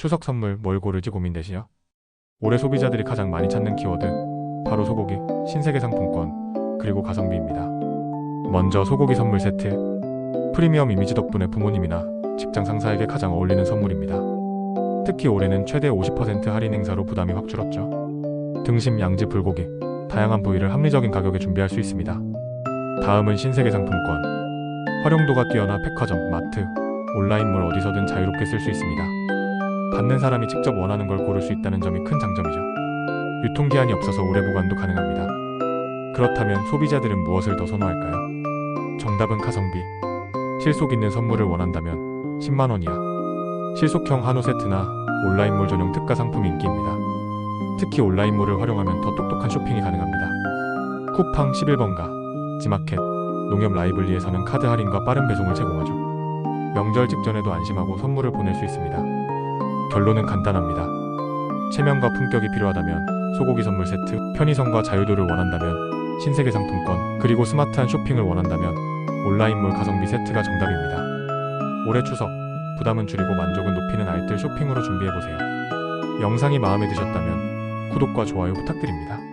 추석 선물 뭘 고를지 고민되시죠? 올해 소비자들이 가장 많이 찾는 키워드 바로 소고기, 신세계 상품권, 그리고 가성비입니다. 먼저 소고기 선물 세트 프리미엄 이미지 덕분에 부모님이나 직장 상사에게 가장 어울리는 선물입니다. 특히 올해는 최대 50% 할인 행사로 부담이 확 줄었죠. 등심, 양지, 불고기 다양한 부위를 합리적인 가격에 준비할 수 있습니다. 다음은 신세계 상품권 활용도가 뛰어나 백화점, 마트, 온라인몰 어디서든 자유롭게 쓸 수 있습니다. 받는 사람이 직접 원하는 걸 고를 수 있다는 점이 큰 장점이죠. 유통기한이 없어서 오래 보관도 가능합니다. 그렇다면 소비자들은 무엇을 더 선호할까요? 정답은 가성비. 실속 있는 선물을 원한다면 10만원 이하. 실속형 한우 세트나 온라인몰 전용 특가 상품이 인기입니다. 특히 온라인몰을 활용하면 더 똑똑한 쇼핑이 가능합니다. 쿠팡 11번가, 지마켓, 농협 라이블리에서는 카드 할인과 빠른 배송을 제공하죠. 명절 직전에도 안심하고 선물을 보낼 수 있습니다. 결론은 간단합니다. 체면과 품격이 필요하다면 소고기 선물 세트, 편의성과 자유도를 원한다면 신세계 상품권, 그리고 스마트한 쇼핑을 원한다면 온라인몰 가성비 세트가 정답입니다. 올해 추석, 부담은 줄이고 만족은 높이는 알뜰 쇼핑으로 준비해보세요. 영상이 마음에 드셨다면 구독과 좋아요 부탁드립니다.